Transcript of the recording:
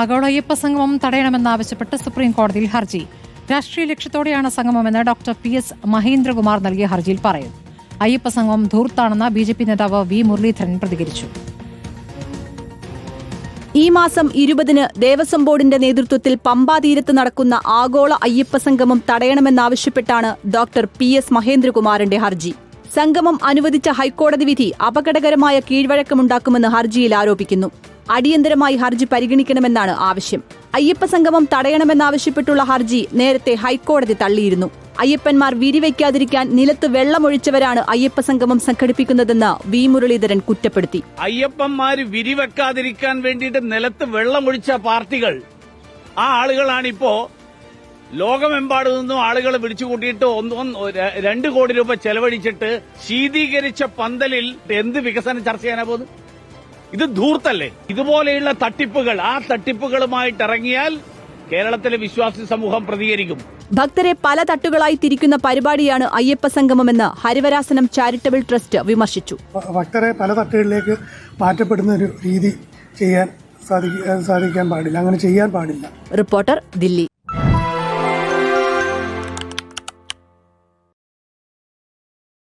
ആഗോള അയ്യപ്പ സംഗമം തടയണമെന്നാവശ്യപ്പെട്ട് സുപ്രീം കോടതിയിൽ ഹർജി. രാഷ്ട്രീയ ലക്ഷ്യത്തോടെയാണ് സംഗമമെന്ന് ഡോക്ടർ പി എസ് മഹേന്ദ്രകുമാർ നൽകിയ ഹർജിയിൽ പറയുന്നു അയ്യപ്പ സംഗമം ധൂർത്താണെന്ന് ബി ജെ പി നേതാവ് വി മുരളീധരൻ പ്രതികരിച്ചു. ഈ മാസം ഇരുപതിന് ദേവസ്വം ബോർഡിന്റെ നേതൃത്വത്തിൽ പമ്പാതീരത്ത് നടക്കുന്ന ആഗോള അയ്യപ്പ സംഗമം തടയണമെന്നാവശ്യപ്പെട്ടാണ് ഡോക്ടർ പി എസ് മഹേന്ദ്രകുമാറിന്റെ ഹർജി. സംഗമം അനുവദിച്ച ഹൈക്കോടതി വിധി അപകടകരമായ കീഴ്വഴക്കമുണ്ടാക്കുമെന്ന് ഹർജിയിൽ ആരോപിക്കുന്നു. അടിയന്തരമായി ഹർജി പരിഗണിക്കണമെന്നാണ് ആവശ്യം. അയ്യപ്പ സംഗമം തടയണമെന്നാവശ്യപ്പെട്ടുള്ള ഹർജി നേരത്തെ ഹൈക്കോടതി തള്ളിയിരുന്നു. അയ്യപ്പന്മാർ വിരിവയ്ക്കാതിരിക്കാൻ നിലത്ത് വെള്ളമൊഴിച്ചവരാണ് അയ്യപ്പ സംഗമം സംഘടിപ്പിക്കുന്നതെന്ന് വി മുരളീധരൻ കുറ്റപ്പെടുത്തി. അയ്യപ്പന്മാർ വിരിവെക്കാതിരിക്കാൻ വേണ്ടിയിട്ട് നിലത്ത് വെള്ളമൊഴിച്ച പാർട്ടികൾ ആ ആളുകളാണിപ്പോ ലോകമെമ്പാടു നിന്നും ആളുകൾ വിളിച്ചു കൂട്ടിയിട്ട് ഒന്ന് രണ്ട് കോടി രൂപ ചെലവഴിച്ചിട്ട് ശീതീകരിച്ച പന്തലിൽ എന്ത് വികസനം ചർച്ച ചെയ്യാനാ പോകുന്നത്? ഇത് ധൂർത്തല്ലേ? ഇതുപോലെയുള്ള തട്ടിപ്പുകൾ ആ തട്ടിപ്പുകളുമായിട്ട് ഇറങ്ങിയാൽ കേരളത്തിലെ വിശ്വാസി സമൂഹം പ്രതികരിക്കും. ഭക്തരെ പല തട്ടുകളായി തിരിക്കുന്ന പരിപാടിയാണ് അയ്യപ്പ സംഗമമെന്ന് ഹരിവരാസനം ചാരിറ്റബിൾ ട്രസ്റ്റ് വിമർശിച്ചു. ഭക്തരെ പല തട്ടുകളിലേക്ക് മാറ്റപ്പെടുന്ന ഒരു രീതി ചെയ്യാൻ സാധിക്കാൻ പാടില്ല. അങ്ങനെ ചെയ്യാൻ പാടില്ല. റിപ്പോർട്ടർ ദില്ലി.